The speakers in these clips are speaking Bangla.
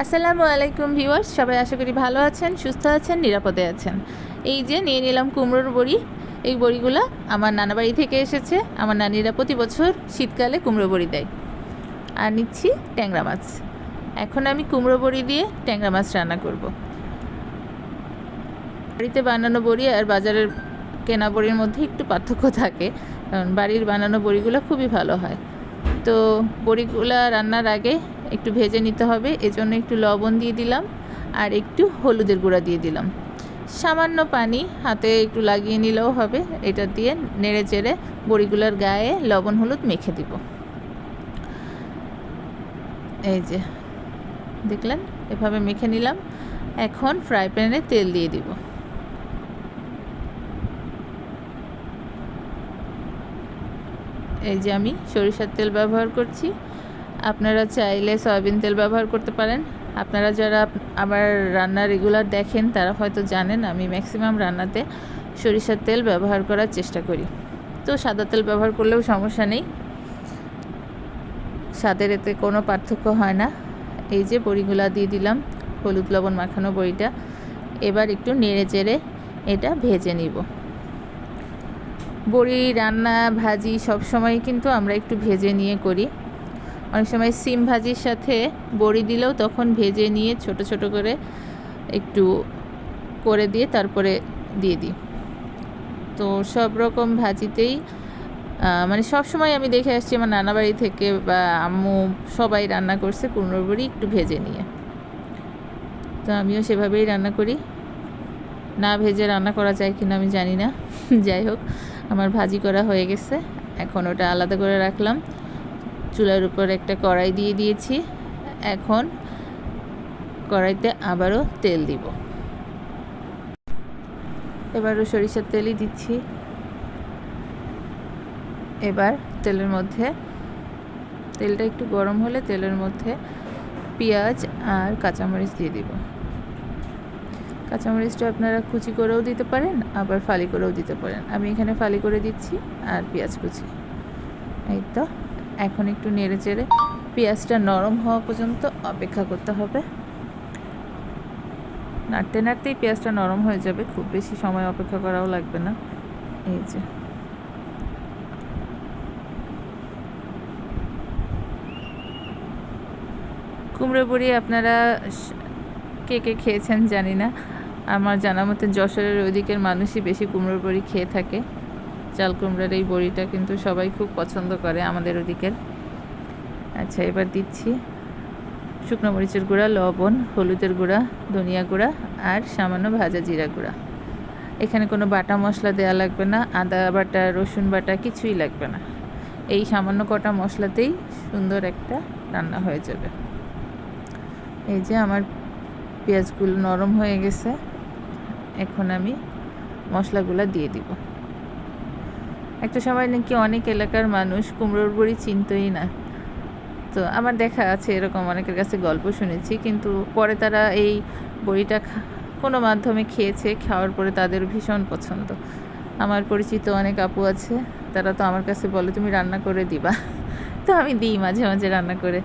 আসসালামু আলাইকুম ভিউয়ার্স, সবাই আশা করি ভালো আছেন, সুস্থ আছেন, নিরাপদে আছেন। এই যে নিয়ে নিলাম কুমড়োর বড়ি। এই বড়িগুলো আমার নানা বাড়ি থেকে এসেছে। আমার নানিরা প্রতি বছর শীতকালে কুমড়ো বড়ি দেয়। আর নিচ্ছি ট্যাংরা মাছ। এখন আমি কুমড়ো বড়ি দিয়ে ট্যাংরা মাছ রান্না করব। বাড়িতে বানানো বড়ি আর বাজারের কেনা বড়ির মধ্যে একটু পার্থক্য থাকে। কারণ বাড়ির বানানো বড়িগুলো খুবই ভালো হয়। তো বড়িগুলা রান্নার আগে একটু ভেজে নিতে হবে, এজন্য একটু লবণ দিয়ে দিলাম আর একটু হলুদের গুঁড়া দিয়ে দিলাম। সামান্য পানি হাতে একটু লাগিয়ে নিলেও হবে, এটা দিয়ে নেড়ে চেড়ে বড়িগুলোর গায়ে লবণ হলুদ মেখে দিব। এই যে, দেখলেন? এভাবে মেখে নিলাম, এখন ফ্রাই প্যানে তেল দিয়ে দিব। এই যে আমি সরিষার তেল ব্যবহার করছি। আপনারা চাইলে সয়াবিন তেল ব্যবহার করতে পারেন। আপনারা যারা আমার রান্না রেগুলার দেখেন, তারা হয়তো জানেন আমি ম্যাক্সিমাম রান্নাতে সরিষার তেল ব্যবহার করার চেষ্টা করি। তো সাদা তেল ব্যবহার করলেও সমস্যা নেই। স্বাদের এতে কোনো পার্থক্য হয় না। এই যে বড়িগুলা দিয়ে দিলাম, হলুদ লবণ মাখানো বড়িটা। এবার একটু নেড়ে চেড়ে এটা ভেজে নিব। বড়ি, রান্না, ভাজি সব সময় কিন্তু আমরা একটু ভেজে নিয়ে করি। অনেক সময় সিম ভাজির সাথে বড়ি দিলেও তখন ভেজে নিয়ে ছোট ছোট করে একটু করে দিয়ে তারপরে দিয়ে দিই। তো সব রকম ভাজিতেই মানে সব সময় আমি দেখে আসছি আমার নানা বাড়ি থেকে বা আম্মু সবাই রান্না করছে কুমড়োর বড়ি একটু ভেজে নিয়ে। তো আমিও সেভাবেই রান্না করি। না ভেজে রান্না করা যায় কিনা আমি জানি না। যাই হোক, আমার ভাজি করা হয়ে গেছে। এখন ওটা আলাদা করে রাখলাম। চুলার উপর একটা কড়াই দিয়ে দিয়েছি। এখন কড়াইতে আবারও তেল দিব। এবারও সরিষার তেলই দিচ্ছি। এবার তেলের মধ্যে, তেলটা একটু গরম হলে তেলের মধ্যে পেঁয়াজ আর কাঁচামরিচ দিয়ে দিব। কাঁচামরিচটা আপনারা কুচি করেও দিতে পারেন, আবার ফালি করেও দিতে পারেন। আমি এখানে ফালি করে দিচ্ছি আর পেঁয়াজ কুচি। এই তো। এখন একটু নেড়ে চেড়ে পেঁয়াজটা নরম হওয়া পর্যন্ত অপেক্ষা করতে হবে। নাড়তে নাড়তেই পেঁয়াজটা নরম হয়ে যাবে, খুব বেশি সময় অপেক্ষা করাও লাগবে না। এই যে। কুমড়ো বড়ি আপনারা কে কে খেয়েছেন জানি না। আমার জানা মতে যশোরের ওইদিকের মানুষই বেশি কুমড়োর বড়ি খেয়ে থাকে। চাল কুমড়ার এই বড়িটা কিন্তু সবাই খুব পছন্দ করে আমাদের ওদিকের। আচ্ছা এবার দিচ্ছি শুকনো মরিচের গুঁড়া, লবণ, হলুদের গুঁড়া, ধনিয়া গুঁড়া আর সামান্য ভাজা জিরা গুঁড়া। এখানে কোনো বাটা মশলা দেওয়া লাগবে না, আদা বাটা, রসুন বাটা কিছুই লাগবে না। এই সামান্য কটা মশলাতেই সুন্দর একটা রান্না হয়ে যাবে। এই যে আমার পেঁয়াজগুলো নরম হয়ে গেছে, এখন আমি মশলাগুলো দিয়ে দিব। একটা সময় নাকি অনেক এলাকার মানুষ কুমড়োর বড়ি চিনতই না। তো আমার দেখা আছে এরকম অনেকের কাছে গল্প শুনেছি, কিন্তু পরে তারা এই বড়িটা কোনো মাধ্যমে খেয়েছে, খাওয়ার পরে তাদের ভীষণ পছন্দ। আমার পরিচিত অনেক আপু আছে, তারা তো আমার কাছে বলে, তুমি রান্না করে দিবা। তো আমি দিই মাঝে মাঝে রান্না করে।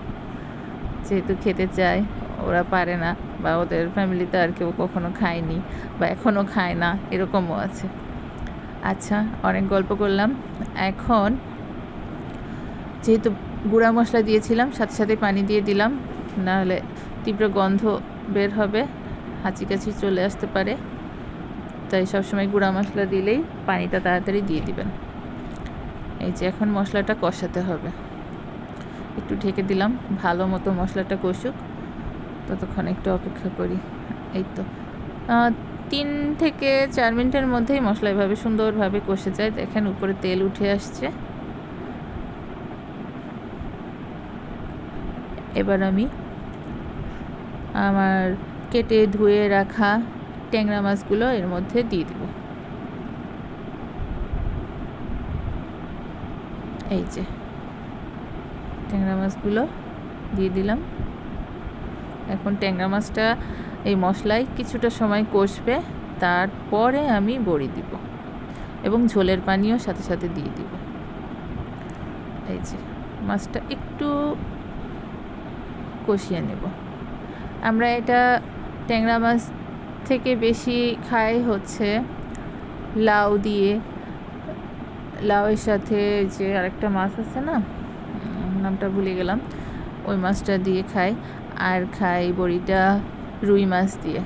যেহেতু খেতে চায়, ওরা পারে না, বা ওদের ফ্যামিলিতে আর কেউ কখনো খায়নি, বা এখনও খায় না, এরকমও আছে। আচ্ছা অনেক গল্প করলাম। এখন যেহেতু গুঁড়া মশলা দিয়েছিলাম, সাথে সাথে পানি দিয়ে দিলাম, নাহলে তীব্র গন্ধ বের হবে, হাঁচি কাছি চলে আসতে পারে। তাই সবসময় গুঁড়া মশলা দিলেই পানিটা তাড়াতাড়ি দিয়ে দিবেন। এই যে এখন মশলাটা কষাতে হবে। একটু ঢেকে দিলাম, ভালো মতো মশলাটা কষুক। ততক্ষণ একটু অপেক্ষা করি। এই তো। তিন থেকে চার মিনিটের মধ্যেই মশলা এভাবে সুন্দরভাবে কষে যায়। দেখেন উপরে তেল উঠে আসছে। এবার আমি আমার কেটে ধুয়ে রাখা ট্যাংরা মাছগুলো এর মধ্যে দিয়ে দিব। এই যে ট্যাংরা মাছগুলো দিয়ে দিলাম। এখন ট্যাংরা মাছটা এই মশলায় কিছুটা সময় কষবে, তারপরে আমি বড়ি দিব এবং ঝোলের পানিও সাথে সাথে দিয়ে দিব। এই যে, মাছটা একটু কষিয়ে নেব। আমরা এটা ট্যাংরা মাছ থেকে বেশি খাই হচ্ছে লাউ দিয়ে। লাউয়ের সাথে যে আরেকটা মাছ আছে না নামটা ভুলে গেলাম, ওই মাছটা দিয়ে খাই। আর খাই বড়িটা রুই মাছ দিয়ে।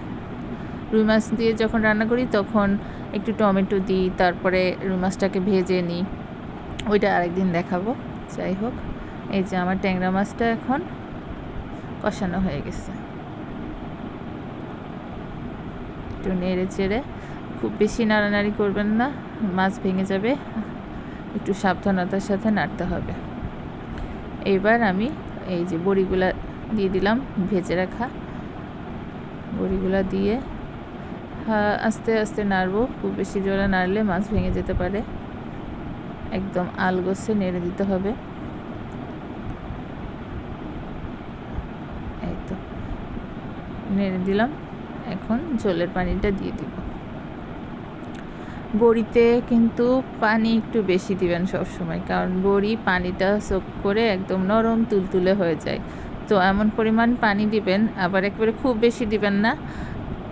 রুই মাছ দিয়ে যখন রান্না করি তখন একটু টমেটো দিই, তারপরে রুই মাছটাকে ভেজে নিই। ওইটা আরেকদিন দেখাবো। যাই হোক, এই যে আমার ট্যাংরা মাছটা এখন কষানো হয়ে গেছে। একটু নেড়ে চেড়ে, খুব বেশি নাড়ানাড়ি করবেন না, মাছ ভেঙে যাবে। একটু সাবধানতার সাথে নাড়তে হবে। এবার আমি এই যে বড়িগুলা দিয়ে দিলাম, ভেজে রাখা। বড়িগুলা দিয়ে আস্তে আস্তে নাড়বো। খুব বেশি জোরে নাড়লে মাছ ভেঙে যেতে পারে। একদম আলগোছে নেড়ে দিতে হবে। এই তো, নেড়ে দিলাম। এখন জলের পানিটা দিয়ে দিব। বড়িতে কিন্তু পানি একটু বেশি দিবেন সব সময় কারণ বড়ি পানিটা সোক করে একদম নরম তুলতুলে হয়ে যায়। তো এমন পরিমাণ পানি দিবেন, আবার একবারে খুব বেশি দিবেন না।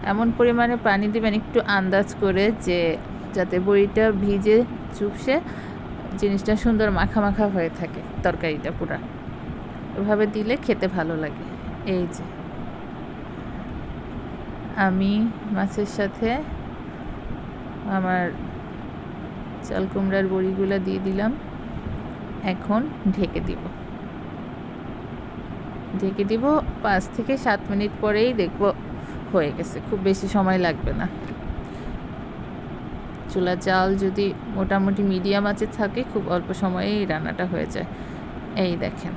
এমন পরিমাণে পানি দিবেন, একটু আন্দাজ করে যে যাতে বড়িটা ভিজে চুপসে জিনিসটা সুন্দর মাখা মাখা হয়ে থাকে তরকারিটা পুরা। এভাবে দিলে খেতে ভালো লাগে। এই যে। আমি মাছের সাথে আমার চাল কুমড়ার বড়িগুলো দিয়ে দিলাম। এখন ঢেকে দিব। ঢেকে দিব। পাঁচ থেকে সাত মিনিট পরেই দেখব হয়ে গেছে। খুব বেশি সময় লাগবে না। চুলার চাল যদি মোটামুটি মিডিয়াম আছে থাকে, খুব অল্প সময়েই রান্নাটা হয়ে যায়। এই দেখেন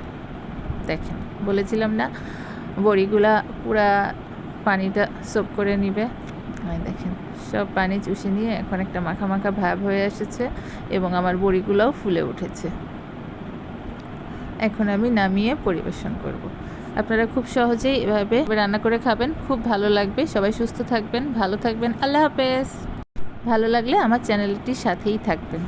দেখেন, বলেছিলাম না, বড়িগুলা পুরা পানিটা সোপ করে নিবে। দেখেন, সব পানি চুষে নিয়ে এখন একটা মাখা মাখা ভাব হয়ে এসেছে এবং আমার বড়িগুলোও ফুলে উঠেছে। এখন আমি নামিয়ে পরিবেশন করব। আপনারা খুব সহজেই এভাবে রান্না করে খাবেন, খুব ভালো লাগবে। সবাই সুস্থ থাকবেন, ভালো থাকবেন। আল্লাহ হাফেজ। ভালো লাগলে আমার চ্যানেলটির সাথেই থাকবেন।